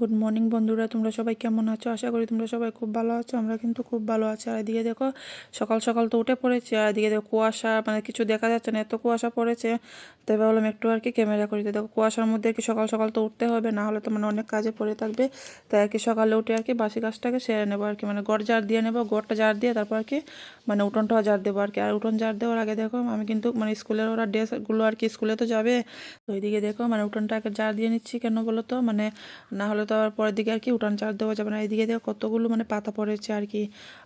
Good morning বন্ধুরা। তোমরা সবাই কেমন আছো? আশা করি তোমরা সবাই খুব ভালো আছো। আমরা কিন্তু খুব ভালো আছি। আর এদিকে দেখো, সকাল সকাল তো উঠে পড়েছে। আর এদিকে দেখো, কুয়াশা মানে কিছু দেখা যাচ্ছে না, এত কুয়াশা পড়েছে। তাই ভাবলাম একটু আর কি ক্যামেরা করি। দেখো, কুয়াশার মধ্যে আর কি সকাল সকাল তো উঠতে হবে, না হলে তো মানে অনেক কাজে পড়ে থাকবে। তাই আর কি সকালে উঠে আর কি বাসি গাছটাকে সেরে নেব আর কি। মানে গড় জার দিয়ে নেব গড়টা জার দিয়ে তারপর আর কি মানে উঠোনটাও জার দেবো আর কি। আর উঠোন জার দেওয়ার আগে দেখো, আমি কিন্তু মানে স্কুলের ওরা ড্রেসগুলো আর কি স্কুলে তো যাবে। তো ওইদিকে দেখো মানে উঠোনটাকে জার দিয়ে নিচ্ছি কেন বলো তো? মানে না হলে আবার পরের দিকে আর কি উঠান চার দেওয়া যাবে না। এদিকে দেখো কতগুলো মানে পাতা পড়েছে আর কি।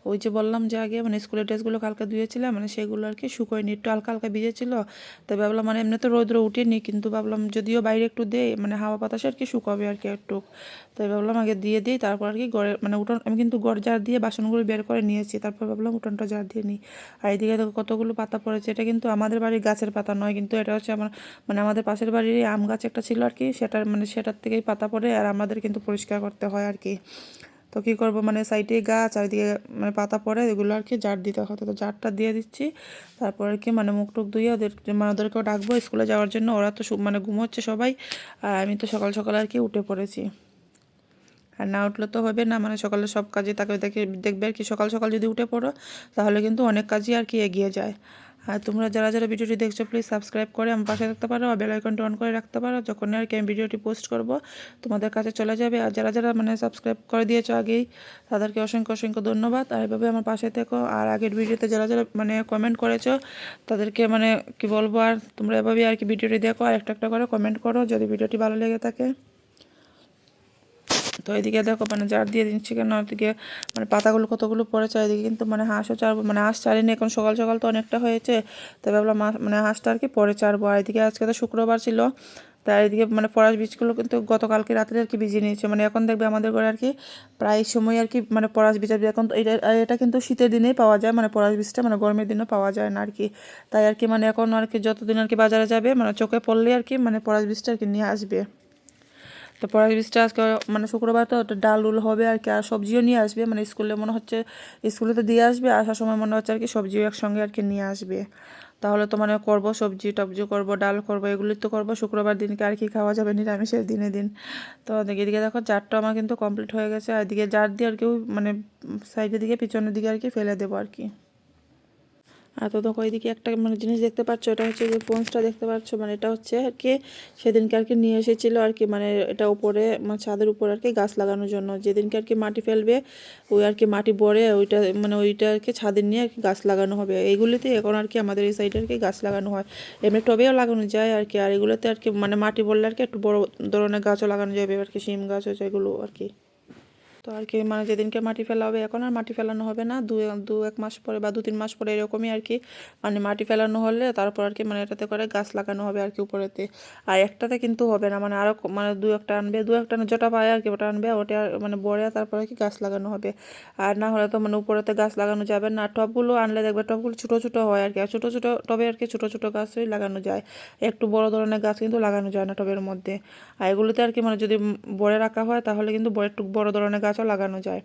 ওই যে বললাম যে আগে মানে স্কুলের ড্রেসগুলো কালকে ধুয়েছিলাম মানে সেগুলো আর কি শুকোয়নি একটু হালকা হালকা ভিজেছিল। তো ভাবলাম মানে এমনি তো রৌদ্র উঠেনি, কিন্তু ভাবলাম যদিও বাইরে একটু দেয় মানে হাওয়া বাতাসে আর কি শুকাবে আর কি একটু। তাই ভাবলাম আগে দিয়ে দিই, তারপর আর কি গড়ে মানে উঠোন, আমি কিন্তু গড় জার দিয়ে বাসনগুলো বের করে নিয়েছি, তারপর ভাবলাম উঠোনটা জার দিয়ে নিই। আর এইদিকে দেখো কতগুলো পাতা পড়েছে, এটা কিন্তু আমাদের বাড়ির গাছের পাতা নয়, কিন্তু এটা হচ্ছে আমার মানে আমাদের পাশের বাড়ির আম গাছ একটা ছিল আর কি, সেটার মানে সেটার থেকেই পাতা পড়ে আর আমাদের কিন্তু পরিষ্কার করতে হয় আর কি। তো কী করব মানে সাইডে গাছ আর দিকে মানে পাতা পড়ে, এগুলো আর কি জার দিতে হতো তো জারটা দিয়ে দিচ্ছি, তারপর আর কি মানে মুখ টুক ধুয়ে ওদের মানে ওদেরকেও ডাকবো স্কুলে যাওয়ার জন্য, ওরা তো মানে ঘুমোচ্ছে সবাই, আর আমি তো সকাল সকাল আর কি উঠে পড়েছি। আর না উঠলে তো হবে না মানে সকালে সব কাজে তাকে দেখে, দেখবে আর কি। সকাল সকাল যদি উঠে পড়ো, তাহলে কিন্তু অনেক কাজই আর কি এগিয়ে যায়। আর তোমরা যারা যারা ভিডিওটি দেখছ প্লিজ সাবস্ক্রাইব করে আমার পাশে থাকতে পারো আর বেলাইকনটা অন করে রাখতে পারো। যখন আর কি আমি ভিডিওটি পোস্ট করব, তোমাদের কাছে চলে যাবে। আর যারা যারা মানে সাবস্ক্রাইব করে দিয়েছ আগেই, তাদেরকে অসংখ্য অসংখ্য ধন্যবাদ। আর এভাবে আমার পাশে থেকো। আর আগের ভিডিওতে যারা যারা মানে কমেন্ট করেছ, তাদেরকে মানে কি বলব, আর তোমরা এভাবেই আর কি ভিডিওটি দেখো। আর একটা একটা করে কমেন্ট করো যদি ভিডিওটি ভালো লেগে থাকে। তো এদিকে দেখো মানে জার দিয়ে দিচ্ছি কেন? ওদিকে মানে পাতাগুলো কতগুলো পড়েছে এদিকে কিন্তু মানে হাঁসও চারবো মানে হাঁস চারিনি, এখন সকাল সকাল তো অনেকটা হয়েছে। তাই ভাবলাম মানে হাঁসটা আর কি পরে চারবো। আর এদিকে আজকে তো শুক্রবার ছিল, তাই এদিকে মানে পরাশ বীজগুলো কিন্তু গতকালকে রাত্রে আর কি ভিজিয়ে নিয়েছে। মানে এখন দেখবে আমাদের ঘরে আর কি প্রায় সময় আর কি মানে পরাশ বীজ এখন এটা এটা কিন্তু শীতের দিনেই পাওয়া যায় মানে পরাশ বীজটা মানে গরমের দিনেও পাওয়া যায় না আর কি। তাই আর কি মানে এখন আর কি যতদিন আর কি বাজারে যাবে মানে চোখে পড়লে আর কি মানে পরাশ বীজটা আর কি নিয়ে আসবে। তো বীজটা আজকে মানে শুক্রবার তো ডাল, উল হবে আর কি, আর সবজিও নিয়ে আসবে। মানে স্কুলে মনে হচ্ছে, স্কুলে তো দিয়ে আসবে, আসার সময় মনে হচ্ছে আর কি সবজিও একসঙ্গে আর কি নিয়ে আসবে। তাহলে তো মানে করব সবজি টবজি করব, ডাল করব এগুলি তো করব। শুক্রবার দিনকে আর কি খাওয়া যাবে নিরামিষের দিনে দিন। তো এদিকে দেখো চারটা আমার কিন্তু কমপ্লিট হয়ে গেছে। আর এদিকে জার দিয়ে আর কেউ মানে সাইডের দিকে, পিছনের দিকে আর কি ফেলে দেবো আর কি। আর তো দেখো এদিকে একটা মানে জিনিস দেখতে পাচ্ছ এটা হচ্ছে যে পোন্সটা দেখতে পাচ্ছ মানে এটা হচ্ছে আর কি সেদিনকে আর কি নিয়ে এসেছিল আর কি মানে এটা উপরে মানে ছাদের উপর আর কি গাছ লাগানোর জন্য যেদিনকে আর কি মাটি ফেলবে ওই আর কি মাটি বড়ে ওইটা মানে ওইটা আর কি ছাদে নিয়ে আর কি গাছ লাগানো হবে এইগুলিতে এখন আর কি আমাদের এই সাইডে আর কি গাছ লাগানো হয় এমনি টবেও লাগানো যায় আর কি আর এগুলোতে আর কি মানে মাটি বললে আর কি একটু বড় ধরনের গাছও লাগানো যাবে আর কি শিম গাছ হচ্ছে এগুলো আর কি তো আর কি মানে যেদিনকে মাটি ফেলা হবে, এখন আর মাটি ফেলানো হবে না। দু দু এক মাস পরে বা দু তিন মাস পরে এরকমই আর কি মানে মাটি ফেলানো হলে তারপর আর কি মানে এটাতে করে গাছ লাগানো হবে আর কি উপরেতে। আর একটাতে কিন্তু হবে না মানে আরও মানে দু একটা আনবে, দু একটা যেটা পায় আর কি ওটা আনবে, ওটা মানে বড়ে তারপরে কি গাছ লাগানো হবে। আর না হলে তো মানে উপরেতে গাছ লাগানো যাবে না, টবগুলো আনলে দেখবে টবগুলো ছোটো ছোটো হয় আর কি, আর ছোটো ছোটো টবে আর কি ছোটো ছোটো গাছই লাগানো যায়। একটু বড় ধরনের গাছ কিন্তু লাগানো যায় না টবের মধ্যে। আর এগুলোতে আর কি মানে যদি বড়ে রাখা হয়, তাহলে কিন্তু বড় একটু বড় ধরনের গাছ গাছও লাগানো যায়।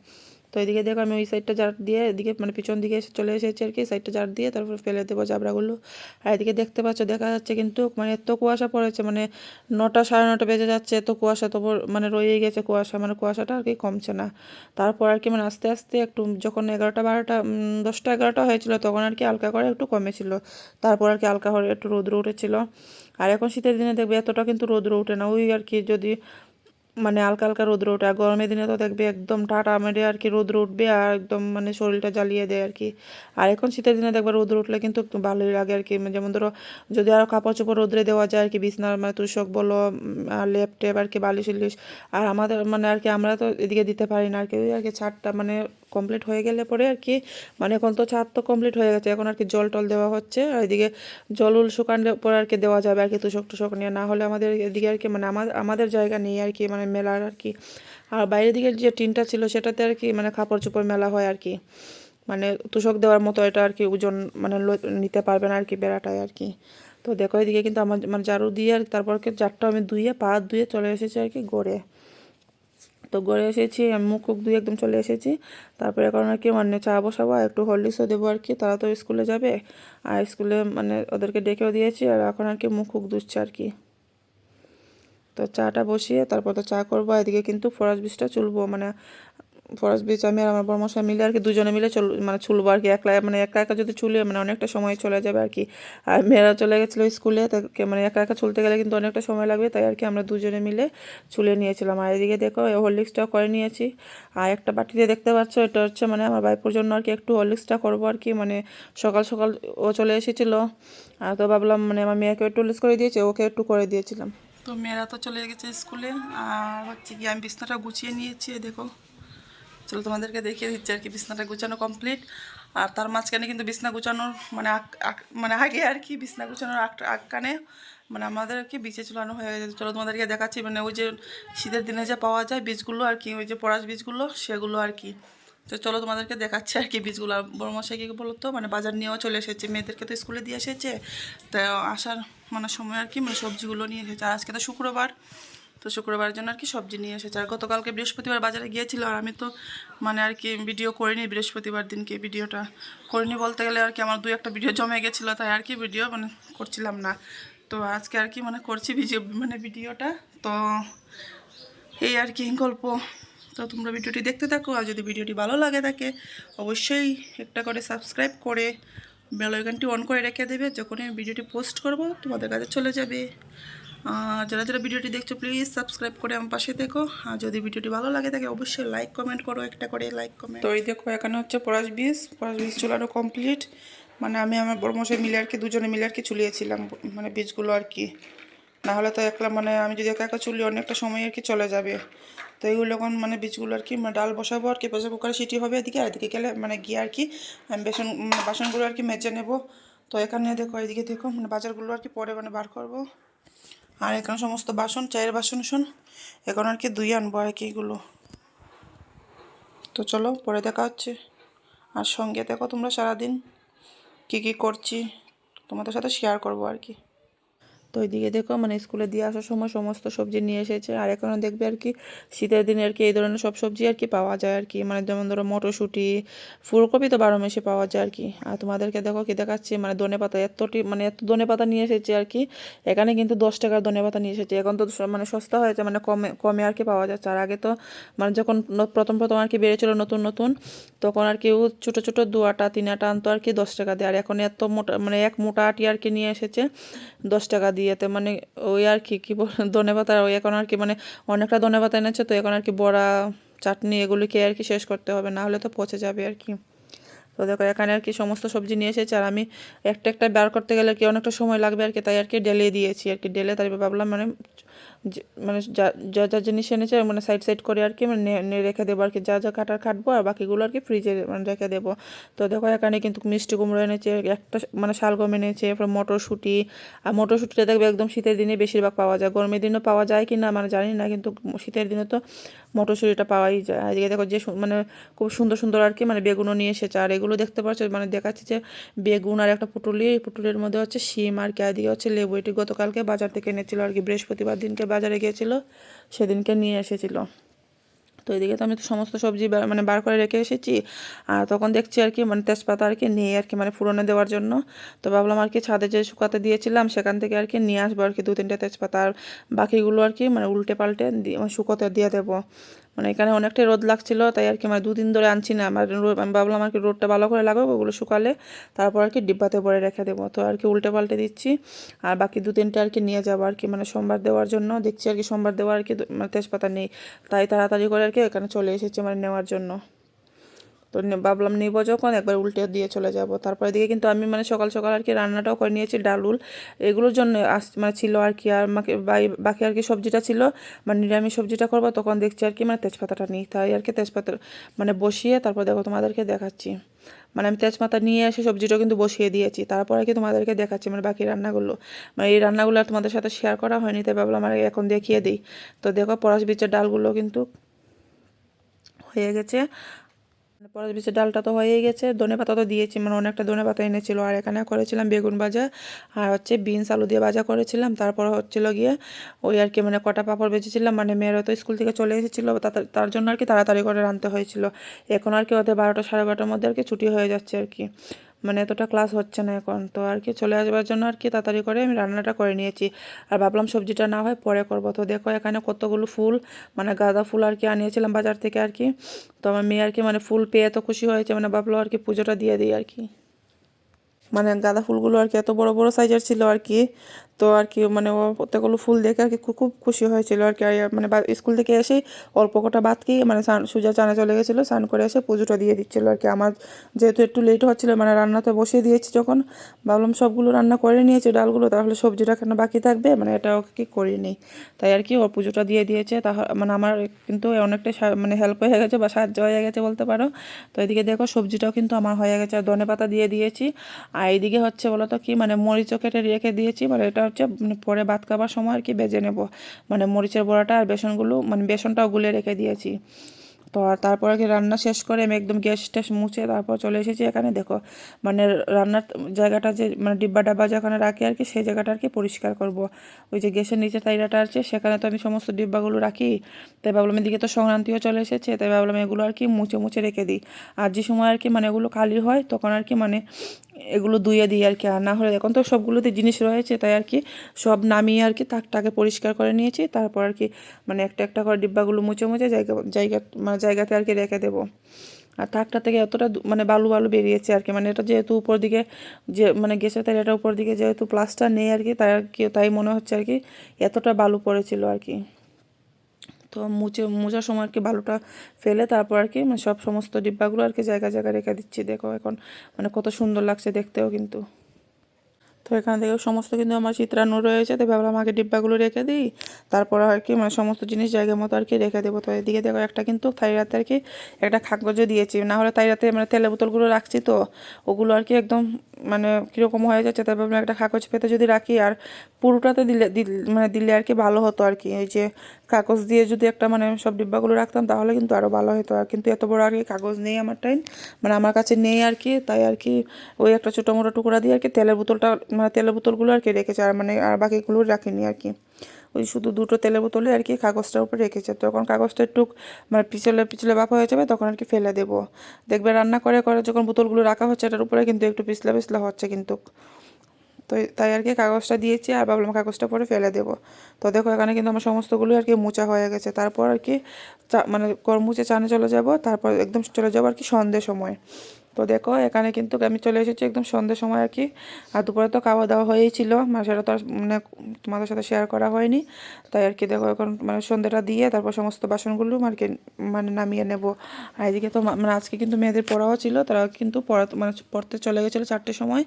তো এদিকে দেখো আমি ওই সাইডটা জার দিয়ে এদিকে মানে পিছন দিকে এসে চলে এসেছি আর কি সাইডটা জার দিয়ে তারপর ফেলে দেবো জাবড়াগুলো আর এদিকে দেখতে পাচ্ছ, দেখা যাচ্ছে কিন্তু মানে এত কুয়াশা পড়েছে মানে নটা সাড়ে নটা বেজে যাচ্ছে, এত কুয়াশা তো মানে রয়েই গেছে কুয়াশা মানে কুয়াশাটা আর কি কমছে না। তারপর আর কি মানে আস্তে আস্তে একটু যখন এগারোটা বারোটা দশটা এগারোটা হয়েছিল তখন আর কি হালকা করে একটু কমেছিল। তারপর আর কি হালকা করে একটু রোদ্র উঠেছিল। আর এখন শীতের দিনে দেখবে এতটা কিন্তু রোদ্র উঠে না। ওই আর কি যদি মানে হালকা হালকা রোদ্র ওঠে, আর গরমের দিনে তো দেখবে একদম টাটা মেরে আর কি রোদ্র উঠবে আর একদম মানে শরীরটা জ্বালিয়ে দেয় আর কি। আর এখন শীতের দিনে দেখবে রোদ্র উঠলে কিন্তু ভালোই লাগে আর কি। যেমন ধরো যদি আরও কাপড় চোপড় রোদ্রে দেওয়া যায় আর কি, বিছনার মানে তুষক বলো লেপ টেপ আর কি বালিশ আর আমাদের মানে আর কি আমরা তো এদিকে দিতে পারি না আর কি আর কি ছাদটা মানে কমপ্লিট হয়ে গেলে পরে আর কি মানে এখন তো ছাদ তো কমপ্লিট হয়ে গেছে, এখন আর কি জল টল দেওয়া হচ্ছে, আর এদিকে জল উল শুকানোর পরে আর কি দেওয়া যাবে আর কি তুষক টুষক নিয়ে, না হলে আমাদের এদিকে আর কি মানে আমাদের জায়গা নেই আর কি মানে মেলার আর কি। আর বাইরের দিকের যে টিনটা ছিল সেটাতে আর কি মানে কাপড় চোপড় মেলা হয় আর কি মানে তুষক দেওয়ার মতো এটা আর কি ওজন মানে নিতে পারবে না আর কি বেড়াটায় আর কি। তো দেখো এদিকে কিন্তু আমার মানে ঝাড়ু দিয়ে আর তারপর চারটা আমি ধুয়ে পা ধুয়ে চলে এসেছি আর কি গড়ে। তো গড়ে এসেছি মুখ মুখ ধুয়ে একদম চলে এসেছি। তারপরে এখন আর কি মানে চা বসাবো, আর একটু হরলিক্সও দেবো আর কি। তারা তো স্কুলে যাবে, আর স্কুলে মানে ওদেরকে ডেকেও দিয়েছি, আর এখন আর কি মুখ মুখ ধুচ্ছে আর কি। তো চাটা বসিয়ে তারপর তো চা করব এদিকে কিন্তু ফরাস বীজটা চুলবো মানে ফরাস বীজ আমি আর আমার বড়মশাই মিলে আর কি দুজনে মিলে চল মানে চুলবো আর কি, একলা মানে একা একা যদি চুলে মানে অনেকটা সময় চলে যাবে আর কি। আর মেয়েরা চলে গেছিল স্কুলে তাকে মানে একা একা চলতে গেলে কিন্তু অনেকটা সময় লাগবে, তাই আর কি আমরা দুজনে মিলে চুলে নিয়েছিলাম। আর এদিকে দেখো হরলিক্সটা করে নিয়েছি। আর একটা বাটিতে দেখতে পাচ্ছ, এটা হচ্ছে মানে আমার বাইপুর জন্য আর কি একটু হরলিক্সটা করব আর কি মানে সকাল সকাল ও চলে এসেছিল। আর তো ভাবলাম মানে আমার মেয়েকে একটু হরলিক্স করে দিয়েছে, ওকে একটু করে দিয়েছিলাম। তো মেয়েরা তো চলে গেছে স্কুলে, আর হচ্ছে কি আমি বিছনাটা গুছিয়ে নিয়েছি দেখো। চলো তোমাদেরকে দেখিয়ে দিচ্ছি আর কি, বিছনাটা গুছানো কমপ্লিট আর তার মাঝখানে কিন্তু বিছনা গুছানোর মানে মানে আগে আর কি বিছনা গুছানোর আগ, আগখানে মানে আমাদের কি বীজে চুলানো হয়ে গেছে। চলো তোমাদেরকে দেখাচ্ছি মানে ওই যে শীতের দিনে যে পাওয়া যায় বীজগুলো আর কি, ওই যে পরাশ বীজগুলো, সেগুলো আর কি। তো চলো তোমাদেরকে দেখাচ্ছি আর কি বীজগুলো। আর বড় মশাই কি বলো তো মানে বাজার নিয়েও চলে এসেছে, মেয়েদেরকে তো স্কুলে দিয়ে এসেছে। তো আসার মানে সময় আর কি মানে সবজিগুলো নিয়ে এসেছে। আজকে তো শুক্রবার তো শুক্রবারের জন্য আর কি সবজি নিয়ে এসেছে। আর গতকালকে বৃহস্পতিবার বাজারে গিয়েছিল আর আমি তো মানে আর কি ভিডিও করিনি, বৃহস্পতিবার দিনকে ভিডিওটা করিনি বলতে গেলে আর কি আমার দু একটা ভিডিও জমে গেছিল, তাই আর কি ভিডিও মানে করছিলাম না। তো আজকে আর কি মানে করছি ভিডিও মানে ভিডিওটা তো এই আর কি গল্প। তো তোমরা ভিডিওটি দেখতে থাকো, আর যদি ভিডিওটি ভালো লাগে থাকে, অবশ্যই একটা করে সাবস্ক্রাইব করে বেল আইকনটি অন করে রেখে দেবে। যখনই ভিডিওটি পোস্ট করব, তোমাদের কাছে চলে যাবে। যারা যারা ভিডিওটি দেখছ প্লিজ সাবস্ক্রাইব করে আমার পাশে দেখো। আর যদি ভিডিওটি ভালো লাগে থাকে, অবশ্যই লাইক কমেন্ট করো, একটা করে লাইক কমেন্ট তো এই দেখো, এখানে হচ্ছে পরাশ বীজ। পরাশ বীজ চুলানো কমপ্লিট মানে আমি আমার বড় মশাই মিলে আর কি, দুজনে মিলে আর কি চুলিয়েছিলাম মানে বীজগুলো আর কি। না হলে তো একলা মানে আমি যদি একা একা চুলি, অনেকটা সময় আর কি চলে যাবে। তো এইগুলো এখন মানে বীজগুলো আর কি মানে ডাল বসাবো আর কি প্রেসার কুকারে সিটি হবে এদিকে, আর এদিকে গেলে মানে গিয়ে আর কি, আমি বেসন মানে বাসনগুলো আর কি মেজে নেব। তো এখানে দেখো, এদিকে দেখো মানে বাজারগুলো আর কি পরে মানে বার করব। আর এখানে সমস্ত বাসন, চায়ের বাসন শুন। এখন আর কি দুই আনব, আর কি এগুলো। তো চলো, পরে দেখা হচ্ছে। আর সঙ্গে দেখো তোমরা সারাদিন কী কী করছি, তোমাদের সাথে শেয়ার করব আর কি। তো ওইদিকে দেখো মানে স্কুলে দিয়ে আসার সময় সমস্ত সবজি নিয়ে এসেছে। আর এখনও দেখবে আর কি, শীতের দিনে আর কি এই ধরনের সব সবজি আর কি পাওয়া যায় আর কি। মানে যেমন ধরো মটরশুঁটি, ফুলকপি তো বারো মাসে পাওয়া যায় আর কি। আর তোমাদেরকে দেখো কি দেখাচ্ছি মানে ধনে পাতা এতটি মানে এত ধনে পাতা নিয়ে এসেছে আর কি। এখানে কিন্তু দশ টাকার ধনে পাতা নিয়ে এসেছে। এখন তো মানে সস্তা হয়েছে মানে কমে কমে আর কি পাওয়া যাচ্ছে। আর আগে তো মানে যখন প্রথম প্রথম আর কি বেড়েছিল নতুন নতুন, তখন আর কি ছোটো ছোটো দু আটা তিন আটা আনতো আর কি দশ টাকা দিয়ে। আর এখন এত মোটা মানে এক মোটা আটি আর কি নিয়ে এসেছে দশ টাকা দিয়ে তো মানে ওই আর কি, কী ধনে পাতা ওই এখন আর কি মানে অনেকটা ধনে পাতা এনেছে তো এখন আর কি বড়া, চাটনি এগুলিকে আর কি শেষ করতে হবে, না হলে তো পচে যাবে আর কি। তো দেখো, এখানে আর কি সমস্ত সবজি নিয়ে এসেছে আর আমি একটা একটা বার করতে গেলে আর কি অনেকটা সময় লাগবে আর কি, তাই আর কি ডেলে দিয়েছি আর কি ডেলে তারপরে ভাবলাম মানে মানে যা যা জিনিস এনেছে মানে সাইড সাইড করে আর কি মানে রেখে দেবো আর কি। যা যা কাটার কাটবো আর বাকিগুলো আর কি ফ্রিজে মানে রেখে দেবো। তো দেখো এখানে কিন্তু মিষ্টি কুমড়ো এনেছে, একটা মানে শালগম এনেছে এরপর মটরশুঁটি। আর মটরশুঁটিটা দেখবে একদম শীতের দিনে বেশিরভাগ পাওয়া যায়। গরমের দিনও পাওয়া যায় কি না মানে জানি না, কিন্তু শীতের দিনে তো মটরশুঁটিটা পাওয়াই যায়। এদিকে দেখো যে মানে খুব সুন্দর সুন্দর আর কি মানে বেগুনও নিয়ে এসেছে। আর এগুলো দেখতে পাচ্ছ মানে দেখাচ্ছে যে বেগুন আর একটা পুটুলি, পুটুলির মধ্যে হচ্ছে শিম আর কি এদিকে হচ্ছে লেবু। এটি গতকালকে বাজার থেকে এনেছিল আর কি, বৃহস্পতিবার দিনকে বাজারে গিয়েছিল, সেদিনকে নিয়ে এসেছিল। তো এদিকে তো আমি তো সমস্ত সবজি মানে বার করে রেখে এসেছি। আর তখন দেখছি আর কি মানে তেজপাতা আর কি নিয়ে আর কি মানে ফুরনে দেওয়ার জন্য। তো ভাবলাম আর কি ছাদে যে শুকাতে দিয়েছিলাম, সেখান থেকে আর কি নিয়ে আসব আর কি, দু তিনটে তেজপাতা আর বাকিগুলো আর কি মানে উল্টে পাল্টে মানে শুকোতে দিয়ে দেবো। মানে এখানে অনেকটাই রোদ লাগছিল, তাই আর কি মানে দুদিন ধরে আনছি না। আমার আমি ভাবলাম আর কি রোদটা ভালো করে লাগাবো, ওগুলো শুকালে তারপর আর কি ডিব্বাতে ভরে রেখে দেবো। তো আর কি উল্টে পাল্টে দিচ্ছি, আর বাকি দু তিনটে আর কি নিয়ে যাব আর কি মানে সোমবার দেওয়ার জন্য। দেখছি আর কি সোমবার দেওয়া আর কি মানে তেজপাতা নেই, তাই তাড়াতাড়ি করে আর কি এখানে চলে এসেছে মানে নেওয়ার জন্য। তো ভাবলাম নিব যখন, একবার উল্টে দিয়ে চলে যাব। তারপরে দিকে কিন্তু আমি মানে সকাল সকাল আর কি রান্নাটাও করে নিয়েছি ডালুল এগুলোর জন্য আস মানে ছিল আর কি, আর বাকি আর কি সবজিটা ছিল। মানে নিরামিষ সবজিটা করব, তখন দেখছি আর কি মানে তেজপাতাটা নিই। তাই আর কি তেজপাতা মানে বসিয়ে তারপর দেখো তোমাদেরকে দেখাচ্ছি। মানে আমি তেজপাতা নিয়ে এসে সবজিটা কিন্তু বসিয়ে দিয়েছি। তারপর আর কি তোমাদেরকে দেখাচ্ছি মানে বাকি রান্নাগুলো। মানে এই রান্নাগুলো আর তোমাদের সাথে শেয়ার করা হয়নি, তাই ভাবলাম আর এখন দেখিয়ে দিই। তো দেখো পরাশ বীজের ডালগুলো কিন্তু হয়ে গেছে। পরের বিচে ডালটা তো হয়েই গেছে। ধনে পাতা তো দিয়েছি মানে অনেকটা ধনে পাতা এনেছিল। আর এখানে করেছিলাম বেগুন ভাজা আর হচ্ছে বিনস আলু দিয়ে ভাজা করেছিলাম। তারপর হচ্ছিল গিয়ে ওই আর কি মানে কটা পাপড় বেঁচেছিলাম মানে মেয়েরা তো স্কুল থেকে চলে এসেছিল তার জন্য আর কি তাড়াতাড়ি করে রানতে হয়েছিল। এখন আর কি ওদের বারোটা সাড়ে বারোটার মধ্যে আর কি ছুটি হয়ে যাচ্ছে আর কি। মানে এতটা ক্লাস হচ্ছে না এখন। তো আর কি চলে আসবার জন্য আর কি তাড়াতাড়ি করে আমি রান্নাটা করে নিয়েছি। আর ভাবলাম সবজিটা না হয় পরে করব। তো দেখো এখানে কতগুলো ফুল মানে গাঁদা ফুল আর কি আনিয়েছিলাম বাজার থেকে আর কি। তো আমার মেয়ে আর কি মানে ফুল পেয়ে এত খুশি হয়েছে মানে ভাবলো আর কি পুজোটা দিয়ে দিই আর কি। মানে গাঁদা ফুলগুলো আর কি এত বড় বড় সাইজের ছিল আর কি। তো আর কি মানে ও প্রত্যেকগুলো ফুল দেখে আর কি খুব খুশি হয়েছিল আর কি। মানে স্কুল থেকে এসেই অল্প কটা বাদ খেয়ে মানে সুজা চানা চলে গেছিল, স্নান করে এসে পুজোটা দিয়ে দিচ্ছিল আর কি। আমার যেহেতু একটু লেট হচ্ছিল মানে রান্নাতে বসিয়ে দিয়েছি যখন, ভাবলাম সবগুলো রান্না করে নিয়েছি ডালগুলো, তাহলে সবজিটা কেন বাকি থাকবে? মানে এটা ওকে কি করিনি। তাই আর কি ও পুজোটা দিয়ে দিয়েছে তাহলে মানে আমার কিন্তু অনেকটাই সা- মানে হেল্প হয়ে গেছে বা সাহায্য হয়ে গেছে বলতে পারো। তো এদিকে দেখো সবজিটাও কিন্তু আমার হয়ে গেছে আর ধনে পাতা দিয়ে দিয়েছি। আর এইদিকে হচ্ছে বলো তো কি মানে মরিচও কেটে রেখে দিয়েছি মানে এটা হচ্ছে মানে পরে ভাত খাবার সময় আর কি বেজে নেব। মানে মরিচের বড়াটা আর বেসনগুলো মানে বেসনটাও গুলে রেখে দিয়েছি। তো আর তারপরে কি রান্না শেষ করে আমি একদম গ্যাস ট্যাস মুছে তারপর চলে এসেছি এখানে, দেখো। মানে রান্নার জায়গাটা যে মানে ডিব্বা ডাব্বা যেখানে রাখি আর কি, সেই জায়গাটা আর কি পরিষ্কার করব। ওই যে গ্যাসের নিচে তাইরাটা আছে, সেখানে তো আমি সমস্ত ডিব্বাগুলো রাখি। তাই ভাবলাম এদিকে তো সংক্রান্তিও চলে এসেছে, তাই ভাবলাম এগুলো আর কি মুছে মুছে রেখে দিই। আর যে সময় আর কি মানে এগুলো খালি হয়, তখন আর কি মানে এগুলো ধুয়ে দিই আর কি, আর না হলে এখন তো সবগুলোতে জিনিস রয়েছে, তাই আর কি সব নামিয়ে আর কি তাকটাকে পরিষ্কার করে নিয়েছি, তারপর আর কি মানে একটা একটা করে ডিব্বাগুলো মুছে মুছে জায়গা জায়গা মানে জায়গাতে আর কি রেখে দেবো। আর তাকটা থেকে এতটা মানে বালু বালু বেরিয়েছে আর কি মানে এটা যেহেতু উপর দিকে যে মানে গেছে তাই এটা উপর দিকে যেহেতু প্লাস্টার নেই আর কি, তাই আর কি, তাই মনে হচ্ছে আর কি এতটা বালু পড়েছিল আর কি। তো মুছে মোজার সময় আর কি বালুটা ফেলে তারপর আর কি মানে সব সমস্ত ডিব্বাগুলো আর কি জায়গা জায়গা রেখে দিচ্ছি। দেখো এখন মানে কত সুন্দর লাগছে দেখতেও কিন্তু। তো এখান থেকে সমস্ত কিন্তু আমার চিত্রান্ন রয়েছে, তো ভাবলাম আগে ডিব্বাগুলো রেখে দিই, তারপর আর কি মানে সমস্ত জিনিস জায়গা মতো আর কি রেখে দেবো। তো এদিকে দেখো একটা কিন্তু থাইরাতে আর কি একটা কাগজে দিয়েছি, না হলে তাইরাতে মানে তেলের বোতলগুলো রাখছি তো, ওগুলো আর কি একদম মানে কীরকম হয়ে যাচ্ছে তাই ভাবলাম একটা কাগজ পেতে যদি রাখি, আর পুরোটাতে দিলে, দিল- মানে দিলে আর কি ভালো হতো আর কি। এই যে কাগজ দিয়ে যদি একটা মানে সব ডিব্বাগুলো রাখতাম, তাহলে কিন্তু আরও ভালো হতো। আর কিন্তু এত বড় আর কি কাগজ নেই আমার টাইম মানে আমার কাছে নেই আর কি, তাই আর কি ওই একটা ছোটো মোটো টুকরা দিয়ে আর কি তেলের বোতলটা মানে তেলের বোতলগুলো আর কি রেখেছে। আর মানে আর বাকিগুলো রাখিনি আর কি। ওই শুধু দুটো তেলের বোতলে আর কি কাগজটার উপরে রেখেছে। তখন কাগজটা একটু মানে পিছলে পিছলে বাপা হয়ে যাবে, তখন আর কি ফেলে দেবো। দেখবে রান্না করে করে যখন বোতলগুলো রাখা হচ্ছে, এটার উপরে কিন্তু একটু পিছলা পিছলা হচ্ছে কিন্তু। তো তাই আর কি কাগজটা দিয়েছি আর ভাবলাম কাগজটা পরে ফেলে দেবো। তো দেখো এখানে কিন্তু আমার সমস্তগুলো আর কি মোচা হয়ে গেছে। তারপর আর কি মানে মুছে চানে চলে যাব, তারপর একদম চলে যাব আর কি সন্ধ্যে সময়। তো দেখো, এখানে কিন্তু আমি চলে এসেছি একদম সন্ধ্যের সময় আর কি। আর দুপুরে তো খাওয়া দাওয়া হয়েই ছিল মানে সেটা তো আর মানে তোমাদের সাথে শেয়ার করা হয়নি। তাই আর কি দেখো, এখন মানে সন্ধ্যাটা দিয়ে তারপর সমস্ত বাসনগুলো আর কি মানে নামিয়ে নেব। আর এদিকে তো মানে আজকে কিন্তু মেয়েদের পড়াও ছিল, তারা কিন্তু পড়া মানে পড়তে চলে গেছিল চারটের সময়।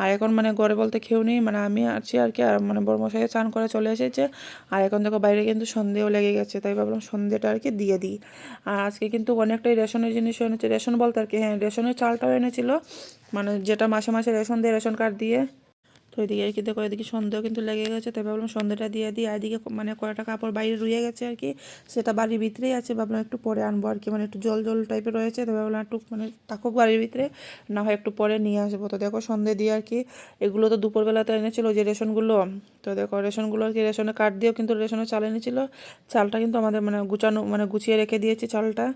আর এখন মানে ঘরে বলতে কেউ নেই মানে আমি আছি আর কি, আর মানে বড়মশাই চান করে চলে এসেছে। আর এখন দেখো বাইরে কিন্তু সন্ধেও লেগে গেছে, তাই ভাবলাম সন্ধেটা আর কি দিয়ে দিই। আর আজকে কিন্তু অনেকটাই রেশনের জিনিস এনেছে রেশন বলতে আর কি হ্যাঁ রেশনের চালটাও এনেছিল। মানে যেটা মাসে মাসে রেশন দিয়ে রেশন কার্ড দিয়ে। তো এদিকে আর কি দেখো, এদিকে সন্দেহ কিন্তু লেগে গেছে। তাই ভাবলাম সন্ধ্যেটা দিয়ে দিই। আর এদিকে মানে কয়টা কাপড় বাইরে রুয়ে গেছে আর কি। সেটা বাড়ির ভিতরেই আছে। ভাবলাম একটু পরে আনব আর কি। মানে একটু জল জল টাইপের রয়েছে। তো ভাবলাম একটু মানে থাকুক বাড়ির ভিতরে। না হয় একটু পরে নিয়ে আসব। তো দেখো সন্ধে দিয়ে আর কি। এগুলো তো দুপুরবেলাতে এনেছিল যে রেশনগুলো। তো দেখো রেশনগুলো আর কি রেশনে কার্ড দিয়েও কিন্তু রেশনে চাল এনেছিল। চালটা কিন্তু আমাদের মানে গুছানো মানে গুছিয়ে রেখে দিয়েছি চালটা।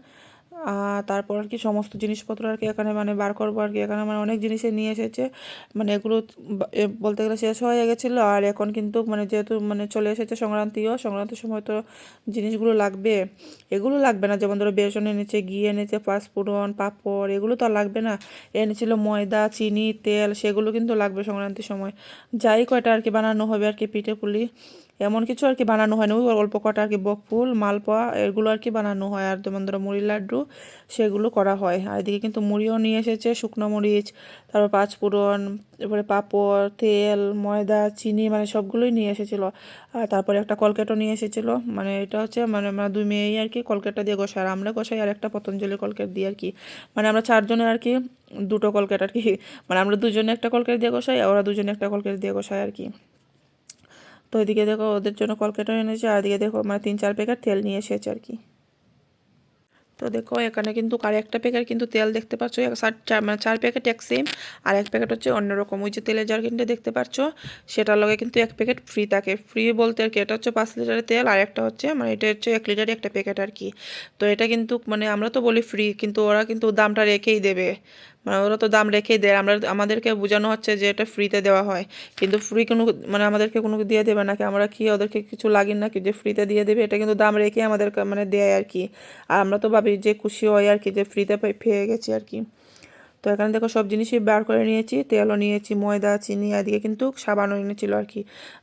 তারপর আর কি সমস্ত জিনিসপত্র আর কি এখানে মানে বার করব আর কি। এখানে মানে অনেক জিনিসই নিয়ে এসেছে। মানে এগুলো বলতে গেলে শেষ হয়ে গেছিল। আর এখন কিন্তু মানে যেহেতু মানে চলে এসেছে সংক্রান্তিও, সংক্রান্তির সময় তো জিনিসগুলো লাগবে। এগুলো লাগবে না। যেমন ধরো বেসন এনেছে, ঘি এনেছে, পাঁচফোড়ন, পাঁপড়, এগুলো তো আর লাগবে না। এনেছিল ময়দা, চিনি, তেল, সেগুলো কিন্তু লাগবে সংক্রান্তির সময়। যাই কয়টা আর কি বানানো হবে আর কি পিঠে পুলি। এমন কিছু আর কি বানানো হয় না ওই অল্প কটা আর কি বকফুল মালপোয়া, এগুলো আর কি বানানো হয়। আর যেমন ধরো মুড়ির লাড্ডু, সেগুলো করা হয়। আর এদিকে কিন্তু মুড়িও নিয়ে এসেছে, শুকনো মরিচ, তারপর পাঁচফোড়ন এরপরে পাঁপড়, তেল, ময়দা, চিনি মানে সবগুলোই নিয়ে এসেছিল। আর তারপরে একটা কলকেটও নিয়ে এসেছিল। মানে এটা হচ্ছে মানে আমরা দুই মেয়েই আর কি কলকেটটা দিয়ে গোসাই। আর আমরা গোসাই আর একটা পতঞ্জলি কলকেট দিয়ে আর কি। মানে আমরা চারজনে আর কি দুটো কলকেট আর কি মানে আমরা দুজনে একটা কলকেট দিয়ে গোসাই, ওরা দুজনে একটা কলকেট দিয়ে গোসাই আর কি। তো এদিকে দেখো, ওদের জন্য কলকেটও এনেছে, আর এদিকে দেখো মানে তিন চার প্যাকেট তেল নিয়ে এসেছে আর কি। তো দেখো, এখানে কিন্তু আর একটা প্যাকেট কিন্তু তেল দেখতে পাচ্ছ মানে চার প্যাকেট এক সেম আর এক প্যাকেট হচ্ছে অন্যরকম। ওই যে তেলের জারকিনটা দেখতে পাচ্ছ, সেটার লগে কিন্তু এক প্যাকেট ফ্রি থাকে। ফ্রি বলতে আর কি, এটা হচ্ছে পাঁচ লিটারের তেল, আর একটা হচ্ছে মানে এটা হচ্ছে এক লিটারের একটা প্যাকেট আর কি। তো এটা কিন্তু মানে আমরা তো বলি ফ্রি কিন্তু ওরা কিন্তু দামটা রেখেই দেবে। মানে ওরা তো দাম রেখেই দেয়। আমরা আমাদেরকে বোঝানো হচ্ছে যে এটা ফ্রিতে দেওয়া হয়। কিন্তু ফ্রি কোনো মানে আমাদেরকে কোনো দিয়ে দেবে নাকি আমরা কি ওদেরকে কিছু লাগি নাকি যে ফ্রিতে দিয়ে দেবে? এটা কিন্তু দাম রেখেই আমাদেরকে মানে দেয় আর কি। আর আমরা তো ভাবি যে খুশি হয় আর কি, যে ফ্রিতে পেয়ে গেছি আর কি। তো এখানে দেখো সব জিনিসই বার করে নিয়েছি। তেলও নিয়েছি, ময়দা, চিনি, এদিকে কিন্তু সাবানও এনেছিল আর কি।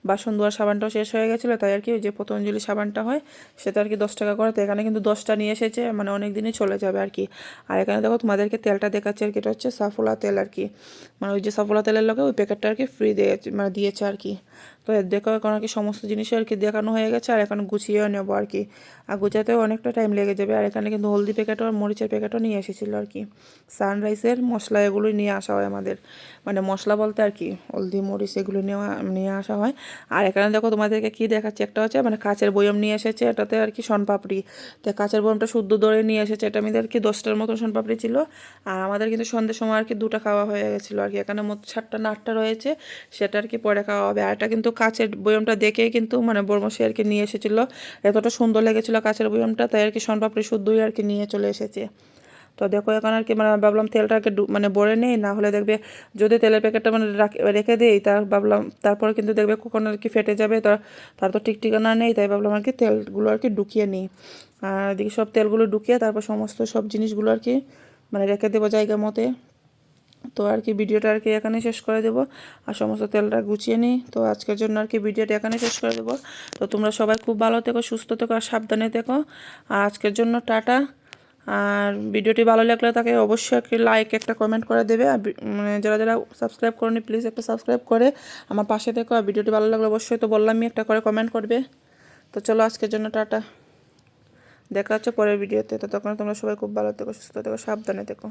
বাসন ধোয়ার সাবানটাও শেষ হয়ে গেছিল, তাই আর কি ওই যে পতঞ্জলি সাবানটা হয়, সেটা আর কি দশ টাকা করে। তো এখানে কিন্তু দশটা নিয়ে এসেছে মানে অনেক দিনই চলে যাবে আর কি। আর এখানে দেখো তোমাদেরকে তেলটা দেখাচ্ছে আর কি, এটা হচ্ছে সাফোলা তেল আর কি। মানে ওই যে সাফোলা তেলের লোকে ওই প্যাকেটটা আর কি ফ্রি দিয়ে মানে দিয়েছে আর কি। তো এর দেখো এখন আর কি সমস্ত জিনিসই আর কি দেখানো হয়ে গেছে, আর এখন গুছিয়েও নেব আর কি। আর গুছাতেও অনেকটা টাইম লেগে যাবে। আর এখানে কিন্তু হলদি প্যাকেটও আর মরিচের প্যাকেটও নিয়ে এসেছিল আর কি। সানরাইসের মশলা এগুলোই নিয়ে আসা হয় আমাদের। মানে মশলা বলতে আর কি, হলদি, মরিচ এগুলো নেওয়া, নিয়ে আসা হয়। আর এখানে দেখো তোমাদেরকে কী দেখাচ্ছে? একটা হচ্ছে মানে কাঁচের বয়ম নিয়ে এসেছে, এটাতে আর কি শনপাপড়ি। তো কাঁচের বয়মটা শুদ্ধ দরে নিয়ে এসেছে। এটা আমাদের কি দশটার মতন শনপাপড়ি ছিল। আর আমাদের কিন্তু সন্ধ্যের সময় আর কি দুটো খাওয়া হয়ে গেছিল আর কি। এখানে মতো সাতটা না আটটা রয়েছে, সেটা আর কি পরে খাওয়া হবে। আর এটা কিন্তু কাচের বয়মটা দেখেই কিন্তু মানে বর্মশি আর কি নিয়ে এসেছিল। এতটা সুন্দর লেগেছিলো কাচের বয়মটা, তাই আর কি শনপাপড়ি শুদ্ধই আর কি নিয়ে চলে এসেছে। তো দেখো, এখন আর কি মানে ভাবলাম তেলটাকে মানে ভরে নেই, না হলে দেখবে যদি তেলের প্যাকেটটা মানে রাখ- দিই তার ভাবলাম তারপরে কিন্তু দেখবে কখন আর কি ফেটে যাবে তার তার তো ঠিক ঠিকানা নেই, তাই ভাবলাম আর কি তেলগুলো আর কি ঢুকিয়ে নিই। আর এদিকে সব তেলগুলো ঢুকিয়ে তারপর সমস্ত সব জিনিসগুলো আর কি মানে রেখে দেবো জায়গা মতে। তো আর কি ভিডিওটা আর কি এখানে শেষ করে দেবো। আর সমস্ত তেলটা গুছিয়ে নিই। তো আজকের জন্য আর কি ভিডিওটা এখানে শেষ করে দেবো। তো তোমরা সবাই খুব ভালো থেকো, সুস্থ থেকো আর সাবধানে থেকো। আর আজকের জন্য টাটা। আর ভিডিওটি ভালো লাগলে তাকে অবশ্যই একটি লাইক একটা কমেন্ট করে দেবে। আর মানে যারা যারা সাবস্ক্রাইব করেনি প্লিজ একটা সাবস্ক্রাইব করে আমার পাশে থেকো। আর ভিডিওটি ভালো লাগলে অবশ্যই তো বললামই একটা করে কমেন্ট করবে। তো চলো আজকের জন্য টাটা। দেখা হচ্ছে পরের ভিডিওতে। তো তখন তোমরা সবাই খুব ভালো থেকো, সুস্থ থেকো, সাবধানে থেকো।